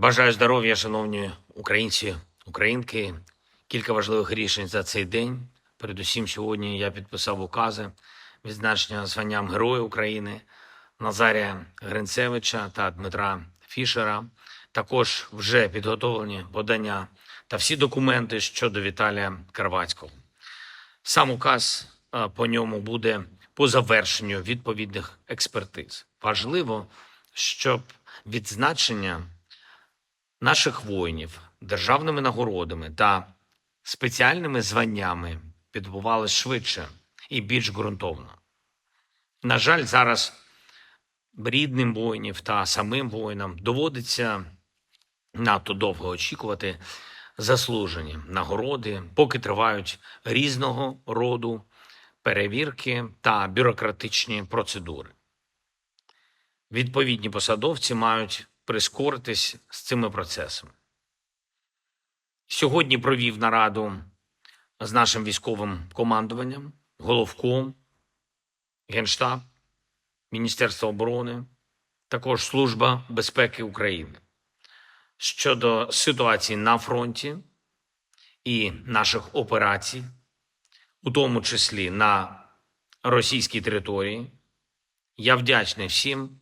Бажаю здоров'я, шановні українці, українки. Кілька важливих рішень за цей день. Передусім, сьогодні я підписав укази відзначення званням Героя України Назарія Гринцевича та Дмитра Фішера. Також вже підготовлені подання та всі документи щодо Віталія Карвацького. Сам указ е, по ньому буде по завершенню відповідних експертиз. Важливо, щоб відзначення наших воїнів державними нагородами та спеціальними званнями відбувалося швидше і більш ґрунтовно. На жаль, зараз рідним воїнів та самим воїнам доводиться надто довго очікувати заслужені нагороди, поки тривають різного роду перевірки та бюрократичні процедури. Відповідні посадовці мають прискоритись з цими процесами. Сьогодні провів нараду з нашим військовим командуванням, головком, Генштаб, Міністерство оборони, також Служба безпеки України щодо ситуації на фронті і наших операцій, у тому числі на російській території. Я вдячний всім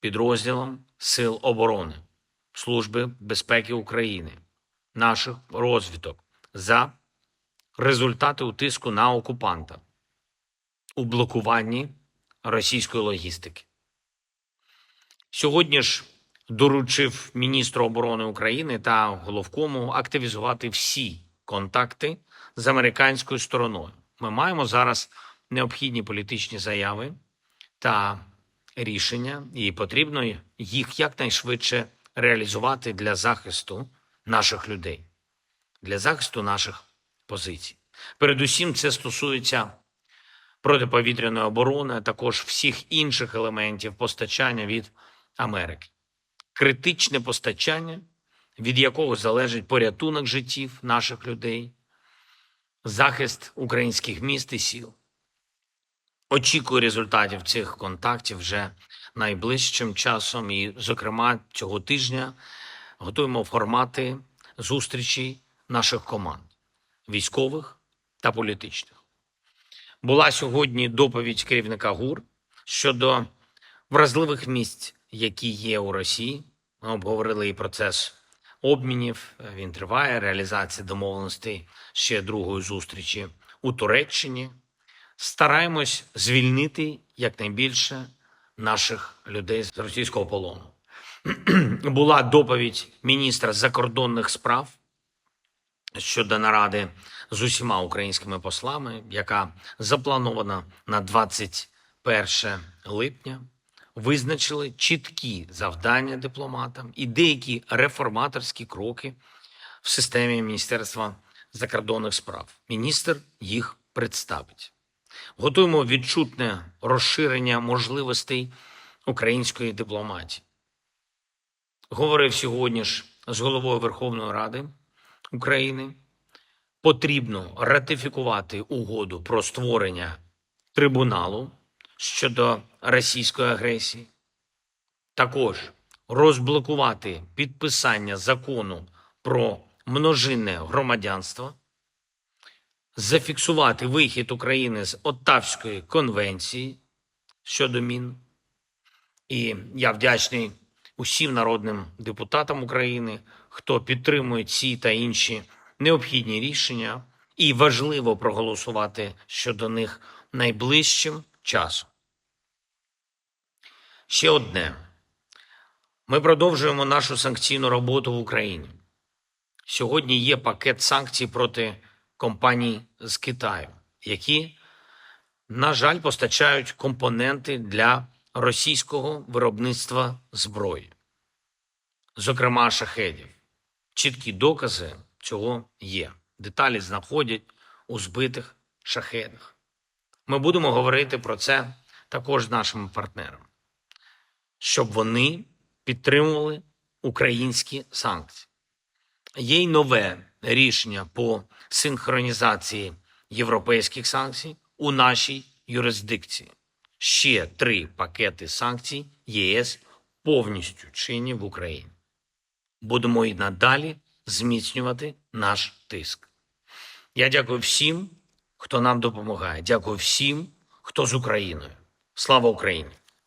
підрозділам Сил оборони, Служби безпеки України, наших розвиток за результати утиску на окупанта у блокуванні російської логістики. Сьогодні ж доручив міністру оборони України та головкому активізувати всі контакти з американською стороною. Ми маємо зараз необхідні політичні заяви та рішення, і потрібно їх якнайшвидше реалізувати для захисту наших людей, для захисту наших позицій. Передусім, це стосується протиповітряної оборони, а також всіх інших елементів постачання від Америки. Критичне постачання, від якого залежить порятунок життів наших людей, захист українських міст і сіл. Очікую результатів цих контактів вже найближчим часом, і, зокрема, цього тижня готуємо формати зустрічей наших команд військових та політичних. Була сьогодні доповідь керівника ГУР щодо вразливих місць, які є у Росії. Ми обговорили і процес обмінів. Він триває. Реалізація домовленостей ще другої зустрічі у Туреччині. Стараємось звільнити якнайбільше наших людей з російського полону. Була доповідь міністра закордонних справ щодо наради з усіма українськими послами, яка запланована на 21 липня. Визначили чіткі завдання дипломатам і деякі реформаторські кроки в системі Міністерства закордонних справ. Міністр їх представить. Готуємо відчутне розширення можливостей української дипломатії. Говорив сьогодні ж з головою Верховної Ради України. Потрібно ратифікувати угоду про створення трибуналу щодо російської агресії, також розблокувати підписання закону про множинне громадянство, зафіксувати вихід України з Оттавської конвенції щодо мін. І я вдячний усім народним депутатам України, хто підтримує ці та інші необхідні рішення, і важливо проголосувати щодо них найближчим часом. Ще одне. Ми продовжуємо нашу санкційну роботу в Україні. Сьогодні є пакет санкцій проти компаній з Китаю, які, на жаль, постачають компоненти для російського виробництва зброї, зокрема шахедів. Чіткі докази цього є. Деталі знаходять у збитих шахедах. Ми будемо говорити про це також з нашими партнерами, щоб вони підтримували українські санкції. Є й нове рішення по синхронізації європейських санкцій у нашій юрисдикції. Ще три пакети санкцій ЄС повністю чинні в Україні. будемо і надалі зміцнювати наш тиск. Я дякую всім, хто нам допомагає. Дякую всім, хто з Україною. Слава Україні!